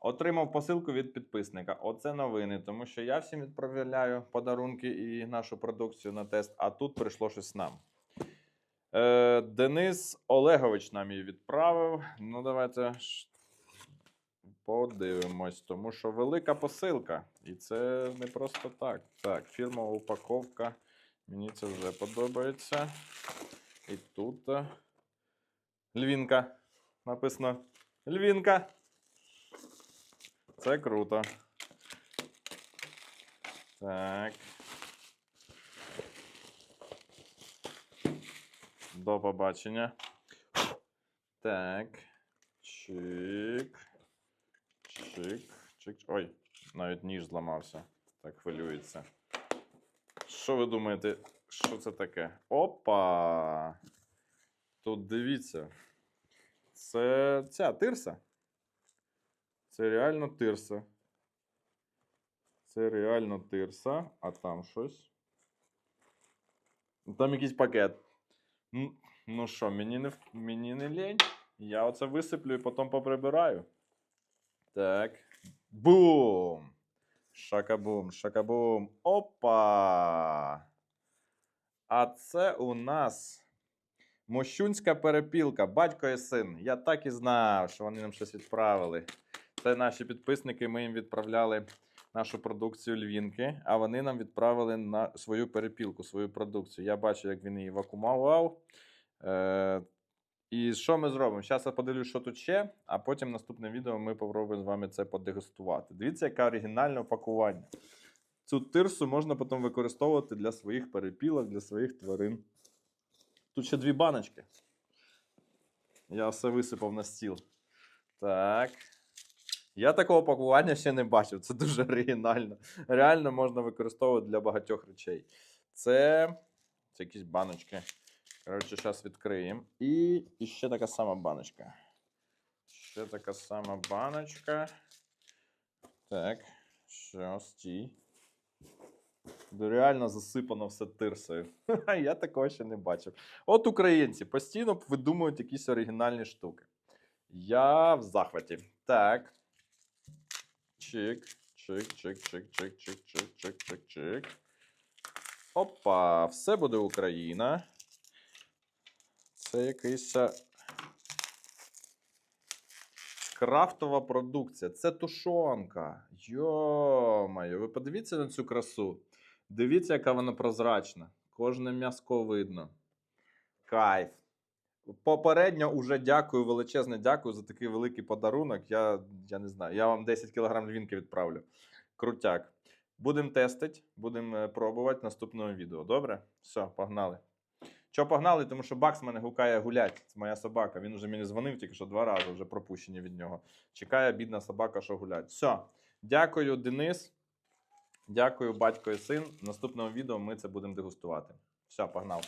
Отримав посилку від підписника. Оце новини, тому що я всім відправляю подарунки і нашу продукцію на тест, а тут прийшло щось нам. Е, Денис Олегович нам її відправив. Ну, давайте подивимось, тому що велика посилка. І це не просто так. Так, фірмова упаковка. Мені це вже подобається. І тут е, Львінка. Написано Львінка. Це круто. Так. До побачення. Так. Чик. Чик. Чик. Ой, навіть ніж зламався. Так хвилюється. Що ви думаєте, що це таке? Опа! Тут дивіться. Це ця тирса. Це реально тирса. Це реально тирса, а там щось. Там якийсь пакет. Ну, Ну що, мені не, мені не лень. Я оце висиплю і потім поприбираю. Так. Бум! Шакабум, шакабум. Опа! А це у нас Мощунська перепілка, батько і син. Я так і знав, що вони нам щось відправили. Це наші підписники, ми їм відправляли нашу продукцію львінки, а вони нам відправили на свою перепілку, свою продукцію. Я бачу, як він її вакуумував. Е, і що ми зробимо? Зараз я подивлюсь, що тут ще, а потім наступне відео ми попробуємо з вами це подегустувати. Дивіться, яке оригінальне упакування. Цю тирсу можна потім використовувати для своїх перепілок, для своїх тварин. Тут ще дві баночки. Я все висипав на стіл. Так. Я такого пакування ще не бачив. Це дуже оригінально. Реально можна використовувати для багатьох речей. Це, це якісь баночки. Коротше, зараз відкриємо. І, ще така сама баночка. Ще така сама баночка. Так. Що, стій. Реально засипано все тирсою. Я такого ще не бачив. От українці постійно видумують якісь оригінальні штуки. Я в захваті. Так. Чик, чик, чик, чик, чик, чик, чик, чик, чик, чик. Опа, все буде Україна. Це якийсь е, крафтова продукція. Це тушонка. Йо-моє, ви подивіться на цю красу. Дивіться, яка вона прозрачна. Кожне м'яско видно. Кайф. Попередньо уже дякую, величезне дякую за такий великий подарунок. Я, я не знаю, я вам 10 кг львінки відправлю. Крутяк. Будемо тестити, будемо пробувати в наступному відео. Добре? Все, погнали. Що погнали? Тому що Бакс мене гукає гулять. Це моя собака. Він вже мені дзвонив тільки що два рази, вже пропущені від нього. Чекає бідна собака, що гулять. Все. Дякую, Денис. Дякую, батько і син. В наступному відео ми це будемо дегустувати. Все, погнали.